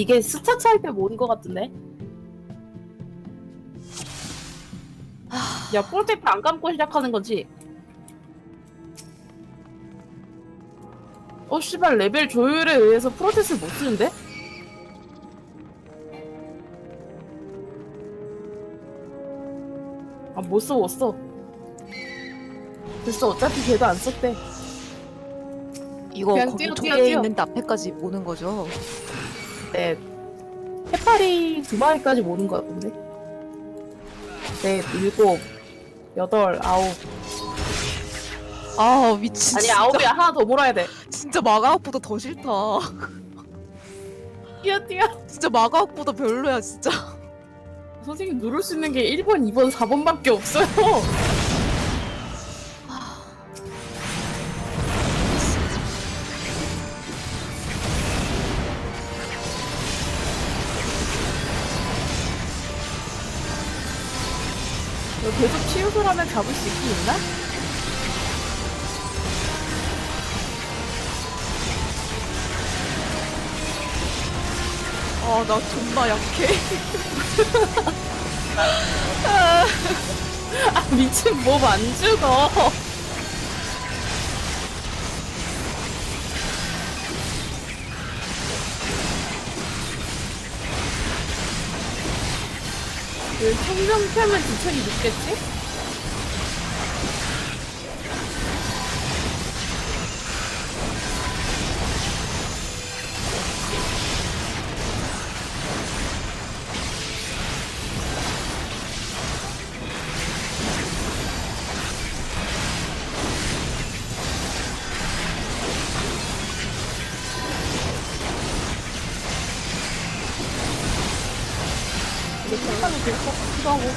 이게 스타 차이 때문에 오는 것 같은데? 야, 폴테이프 안 감고 시작하는 거지? 어, 씨발, 레벨 조율에 의해서 프로테스를 못 쓰는데? 아, 못 써, 못 써. 됐어, 어차피 걔도 안 썼대. 이거 그냥 거기 뛰어, 두 뛰어, 개 뛰어. 있는데 앞에까지 모는 거죠. 네. 해파리 두 마리까지 모는 것 같은데? 네, 일곱, 여덟, 아홉. 아 미친. 아니, 진짜, 아홉이야. 하나 더 몰아야 돼. 진짜 마가학보다 더 싫다. 뛰어, 뛰어. 진짜 마가학보다 별로야 진짜. 선생님 누를 수 있는 게 1번, 2번, 4번밖에 없어요. 치유소라면 잡을 수 있나? 아나 존나 약해. 아, 미친 몸 안 죽어. 그 생명체면 지천이 늦겠지? 같기도 하고.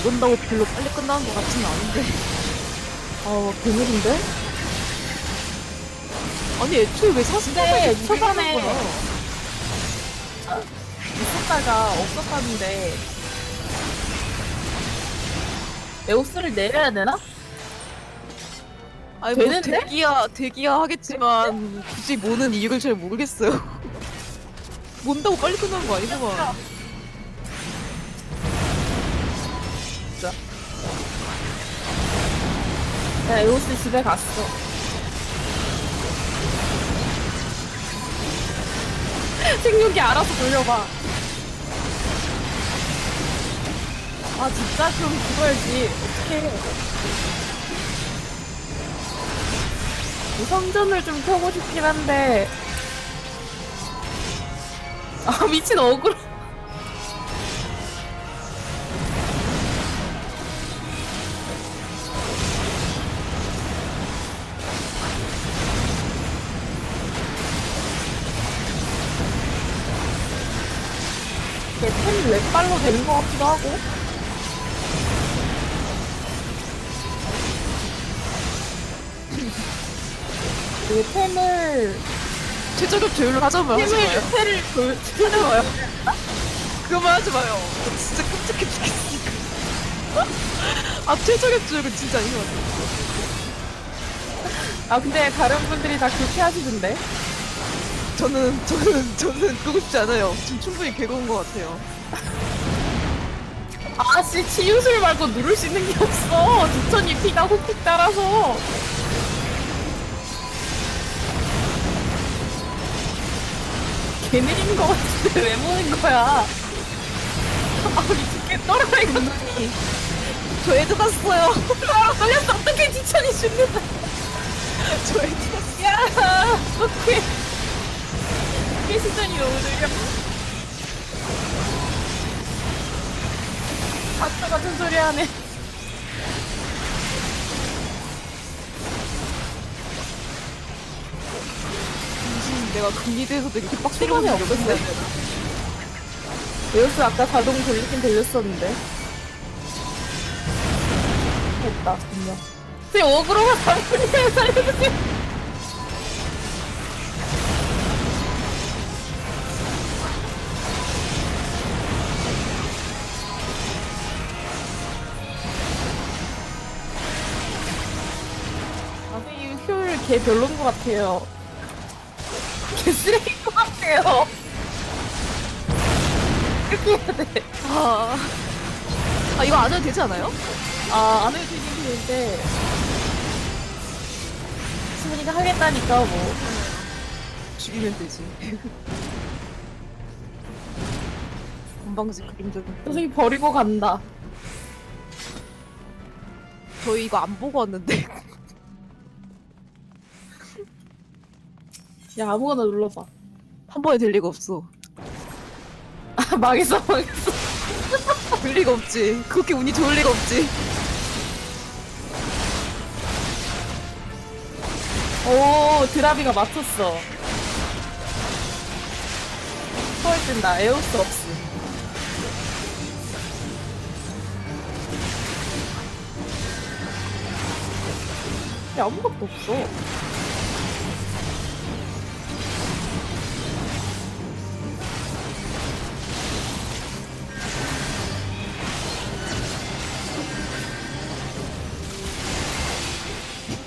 이건다고 별로 빨리 끝나는 것 같지는 않은데. 아, 괴물인데? 아니 애초에 왜 사슴인데 근데 초반에 있었다가 없었다는데 에오스를 내려야 되나? 아니 뭐 되는데? 대기야 대기야 하겠지만 굳이 모는 이유를 잘 모르겠어요. 몬다고 빨리 끝나는 거 아니구만. 야, 에오스 집에 갔어. 생육이 알아서 돌려봐. 아, 진짜? 그럼 죽어야지. 어떡해. 무성전을 좀 펴고 싶긴 한데. 아, 미친 억울. 템이 렉발로 되는 것 같기도 하고. 그 템을 최저급 조율을 하자면 하지 템을 마요. 템을 돌 찾아봐요. 그만 하지 마요. 저 진짜 끔찍해 죽겠으니까. 아 최저급 조율은 진짜 아닌 것 같아. 아 근데 다른 분들이 다 그렇게 하시던데. 저는 저는 저는 끄고 싶지 않아요. 지금 충분히 괴로운 것 같아요. 아씨 치유술 말고 누를 수 있는 게 없어. 두천이 피가 훅훅 따라서. 개느린 거 같은데 왜 모는 거야? 아 미치겠 떨어져 이거 눈이. 저 애드 났어요. 아 떨렸어 어떻게 지천이 죽는다. 저 애드 났어. 야 어떡해. 이게 시전이 너무 느려. 아까 같은 소리 하네. 내가 금리대에서도 이렇게 빡치고 초반에 없었네. 에어스 아까 자동 돌리긴 돌렸었는데. 됐다, 분명. 지금 어그로가 잘못이에요, 살려주세요. 아니, 효율 개 별론 것 같아요. 개 쓰레기인 것 같아요. 이렇게 해야 돼. 아, 아 이거 안 해도 되지 않아요? 아, 안 해도 되긴 되는데. 수문이가 하겠다니까, 뭐. 죽이면 되지. 건방지 그림자. 선생님 버리고 간다. 저희 이거 안 보고 왔는데. 야, 아무거나 눌러봐. 한 번에 될 리가 없어. 아, 망했어, 망했어. 될 리가 없지. 그렇게 운이 좋을 리가 없지. 오, 드라비가 맞췄어. 헐 뜬다. 에오스 없음. 야, 아무것도 없어.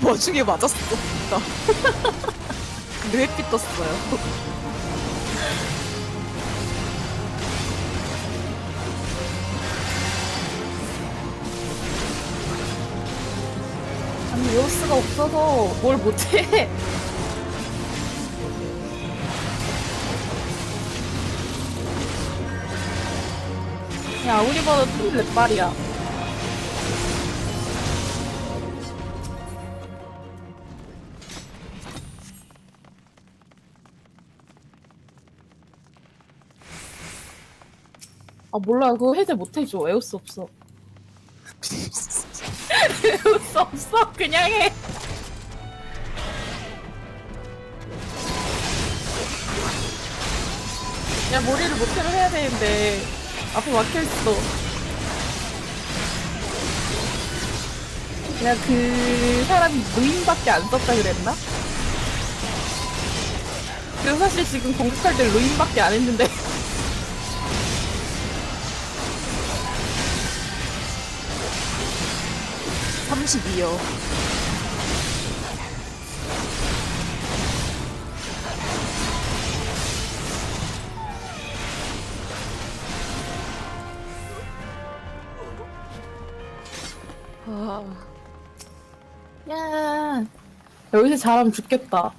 와중에 맞았어. 햇빛 떴어요. 아니, 에오스가 없어서 뭘 못해. 야, 아무리 봐도 또 렛발이야. 아, 몰라. 그거 해제 못해줘. 에오스 없어. 에오스 없어. 그냥 해. 야, 머리를 못해로 해야 되는데. 앞에 막혀있어. 그냥 그 사람이 루인밖에 안 썼다 그랬나? 그래서 사실 지금 공격할 때 루인밖에 안 했는데. 32요. 아, 야 여기서 잘하면 죽겠다.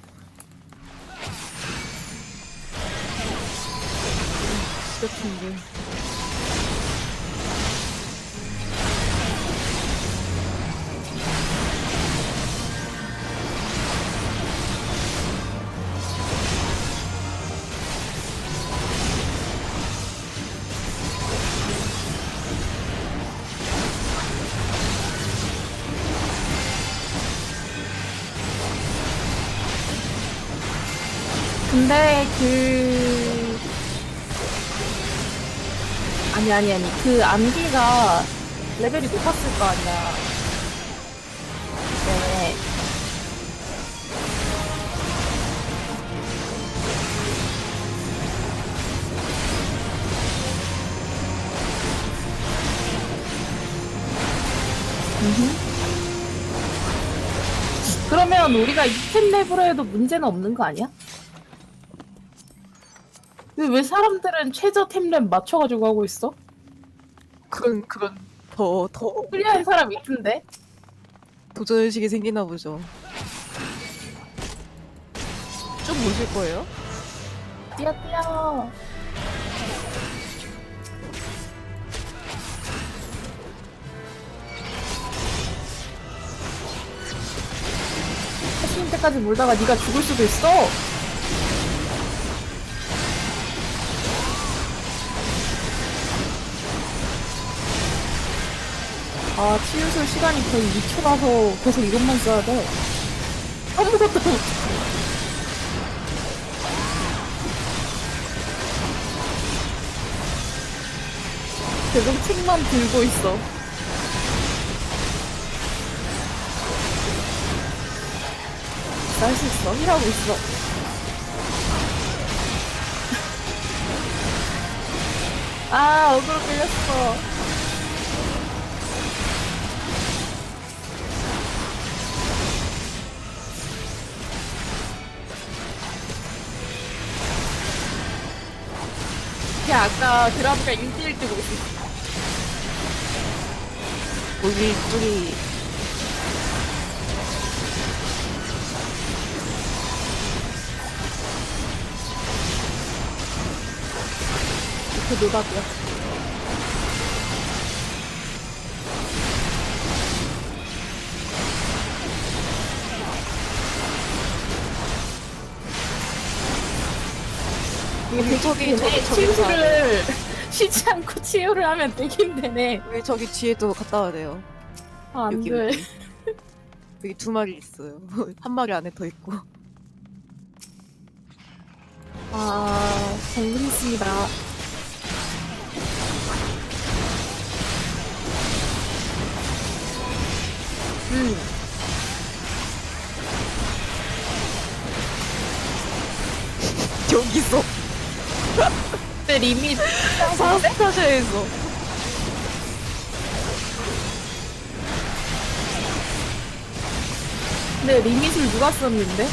같은데. 근데 그 아니 아니 아니 그 암기가 레벨이 높았을 거 아니야. 네. 그러면 우리가 이템 랩으로 해도 문제는 없는 거 아니야? 근데 왜 사람들은 최저 템랩 맞춰가지고 하고 있어? 그런, 그런, 더, 더 클리어한 사람 있던데? 도전 의식이 생기나 보죠. 쭉 보실 거예요? 뛰어 뛰어 하시는 때까지 몰다가 네가 죽을 수도 있어 아 치유술 시간이 거의 2초라서 계속 이것만 써야 돼 아무것도 못 계속 책만 들고 있어. 할수 있어. 일하고 있어. 아, 어그로 끌렸어. 아까 드라브가 1대1 뜨고 있어. 우리 둘이 그 노답이야. 왜 저기 저기 저기 치유를 쉬지 않고 치유를 하면 되긴 되네. 왜 저기 뒤에도 갔다 와야 돼요? 아, 안 여기 돼. 여기 여기 두 마리 있어요. 한 마리 안에 더 있고. 아, 정리했습니다. 음, 여기서 근데 리밋 사스타샤에서 근데 리밋을 누가 썼는데?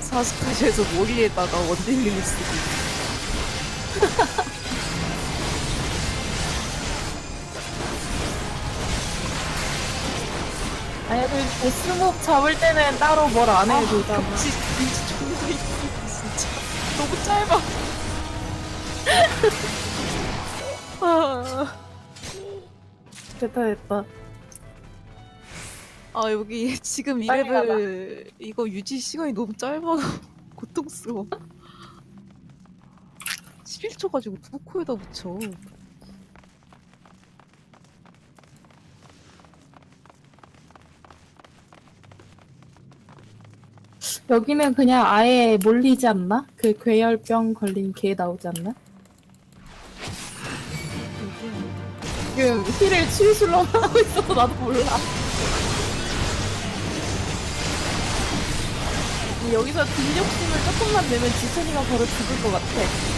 사스타샤에서 머리에다가 원딜링을 쓰고. 아니, 그 보스목 잡을 때는 따로 뭘 안 해도 되잖아. 지 진짜 존나 있어 진짜. 너무 짧아. 아, 됐다, 됐다. 아 여기 지금 이 빨리 레벨 이거 유지 시간이 너무 짧아 고통스러워 11초 가지고 누구 코에다 붙여 여기는 그냥 아예 몰리지 않나? 그 괴열병 걸린 개 나오지 않나? 지금 힐을 치유술로 하고 있어서 나도 몰라. 여기서 딜욕심을 조금만 내면 지천이가 바로 죽을 것 같아.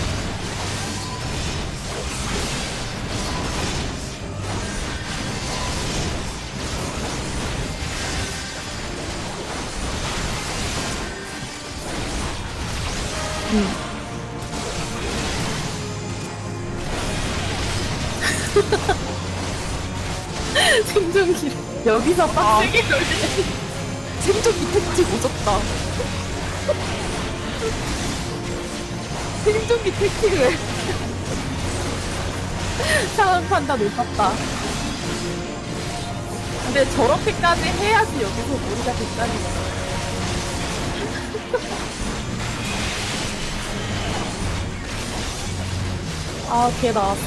생존기를 여기서 빡세게 돌리네. 생존기 택지 오졌다. 생존기 택틱을 상황 판단 못 봤다. 근데 저렇게까지 해야지 여기서 머리가 됐다는 아, 걔 나왔어.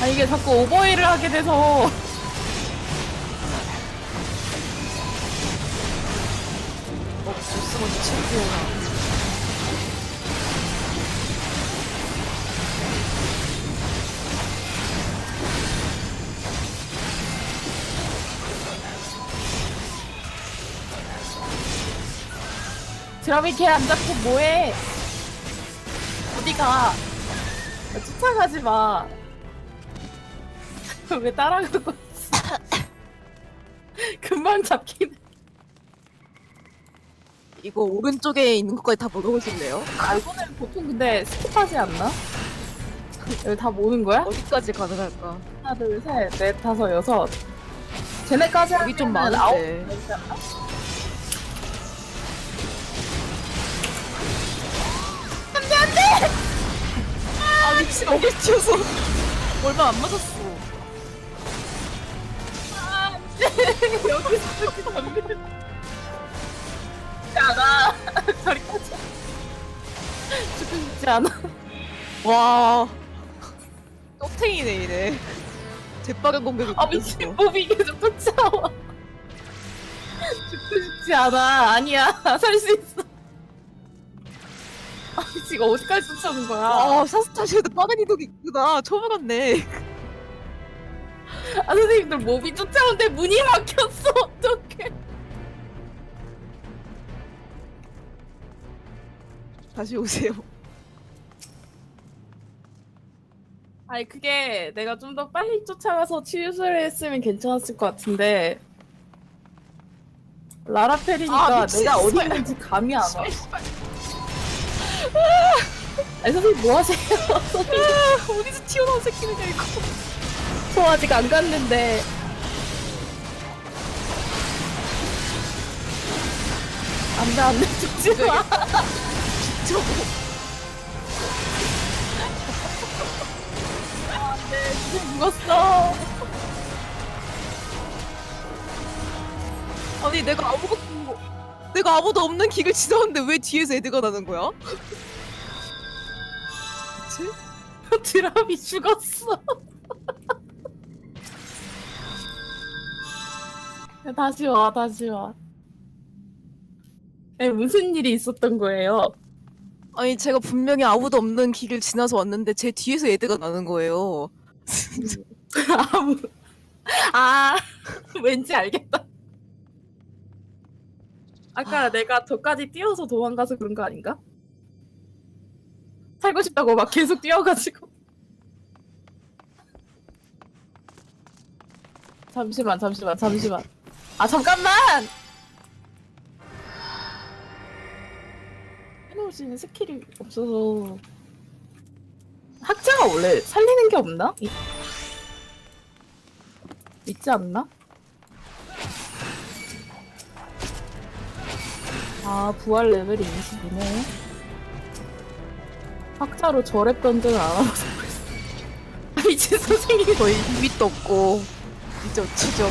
아, 이게 자꾸 오버힐을 하게 돼서. 어 보스먼트 챔피언아 드라미 걔안 잡고 뭐해? 어디가? 쫓아가지 마. 왜 따라가고 있어? 금방 잡히네. 이거 오른쪽에 있는 것까지 다 먹어보실래요? 아, 이거는 보통 근데 스킵하지 않나? 여기 다 모는 거야? 어디까지 가능할까? 하나, 둘, 셋, 넷, 다섯, 여섯. 쟤네까지 여기 좀 하면은 많은데. 아홉 되지 않나? 미친 어글 튀어서 얼마 안 맞았어 여기서 이렇게 덤비는. 지 않아. 저리 가자. 죽고 싶지 않아. 와 똥탱이네 이래 재빠른 공격을 아 미친 몸이 계속 쫓아와. 죽고 싶지 않아. 아니야. 살 수 있어. 아 미친 이거 어디까지 쫓아오는 거야? 아 사스타시에도 빠른 이동이 있구나 처음 알았네 아 선생님들 몸이 쫓아오는데 문이 막혔어. 어떡해. 다시 오세요 아니 그게 내가 좀 더 빨리 쫓아가서 치유를 했으면 괜찮았을 것 같은데 라라펠이니까 아, 미친, 내가 어디 씨발. 있는지 감이 안 와. 아니 선생님 뭐 하세요? 어디서 튀어나온 새끼느냐 이거. 저 아직 안 갔는데 안돼 안돼 죽지 마. 저거. 안돼 선생님 죽었어. 아니 내가 아무것도 내가 아무도 없는 길을 지나왔는데 왜 뒤에서 애드가 나는 거야? 그치? 드랍이 죽었어. 야, 다시 와, 다시 와. 에 무슨 일이 있었던 거예요? 아니 제가 분명히 아무도 없는 길을 지나서 왔는데 제 뒤에서 애드가 나는 거예요. 아무, 아, 왠지 알겠다. 아까 내가 저까지 뛰어서 도망가서 그런 거 아닌가? 살고 싶다고 막 계속 뛰어가지고. 잠시만, 잠시만, 잠시만. 아, 잠깐만! 해놓을 수 있는 스킬이 없어서. 학자가 원래 살리는 게 없나? 이- 있지 않나? 아, 부활 레벨이 20이네. 학자로 저랩 던전을 안 하고 살고 있어. 아, 미친 선생님. 거의 리밋도 없고 이제 어쩌죠?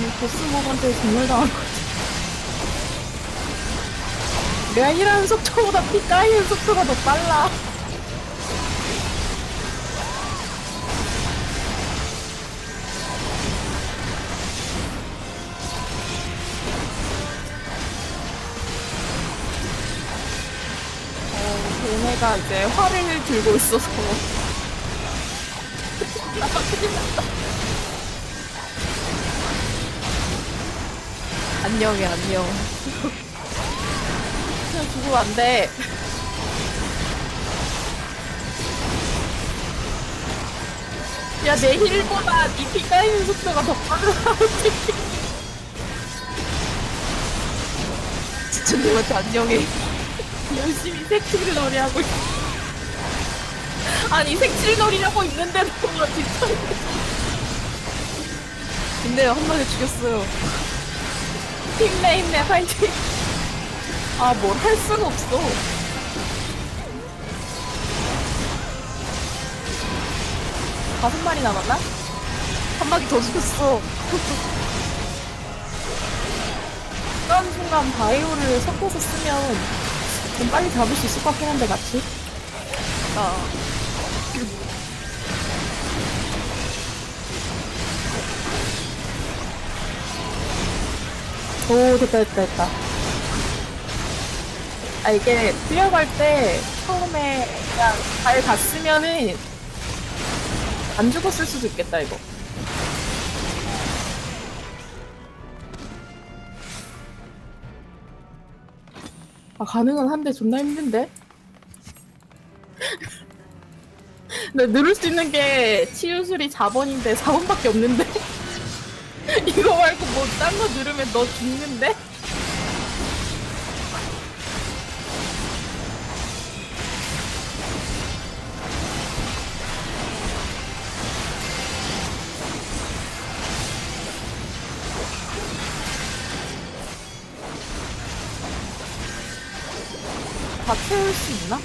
이 보스목한테 정말 당한 것 같아. 내가 일하는 속도보다 피 까이는 속도가 더 빨라. 얘네가 이제 활을 들고 있어서. 안녕해 안녕. 그냥 죽으면 안 돼. 야, 내 힐보다 니피 까이는 속도가 더 빨라. 진짜 님한테 안녕해. 열심히 색칠 놀이하고 있어. 아니, 색칠 놀이라고 있는데도 진짜. 근데 한 마리 죽였어요. 힘내, 힘내, 파이팅. 아, 뭘 할 수가 없어. 다섯 마리 남았나? 한 마리 더 죽였어. 그런 순간 바이오를 섞어서 쓰면 좀 빨리 잡을 수 있을 것 같긴 한데, 같이. 나 오, 됐다, 됐다, 됐다. 아, 이게 뛰어갈 때 처음에 그냥 잘 갔으면은 안 죽었을 수도 있겠다, 이거. 아, 가능은 한데 존나 힘든데? 나 누를 수 있는 게 치유술이 4번인데 4번밖에 없는데? 이거 말고 뭐 딴 거 누르면 너 죽는데? 다 채울 수 있나?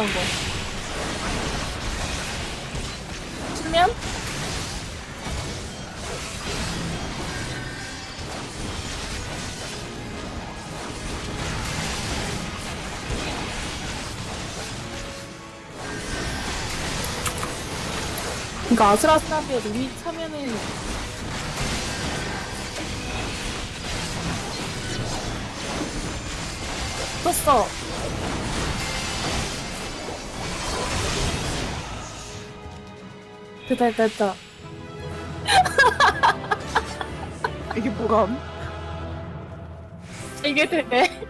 어떤 거? 그러니까 아슬아슬하게 루이 차면은. 떴어. 됐다 됐다 됐다. 이게 뭐감? 이게 되네 네,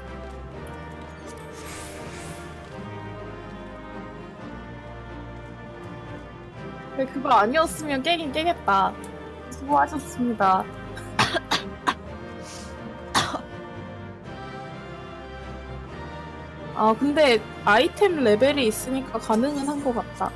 그거 아니었으면 깨긴 깨겠다. 수고하셨습니다. 아 근데 아이템 레벨이 있으니까 가능은 한 것 같다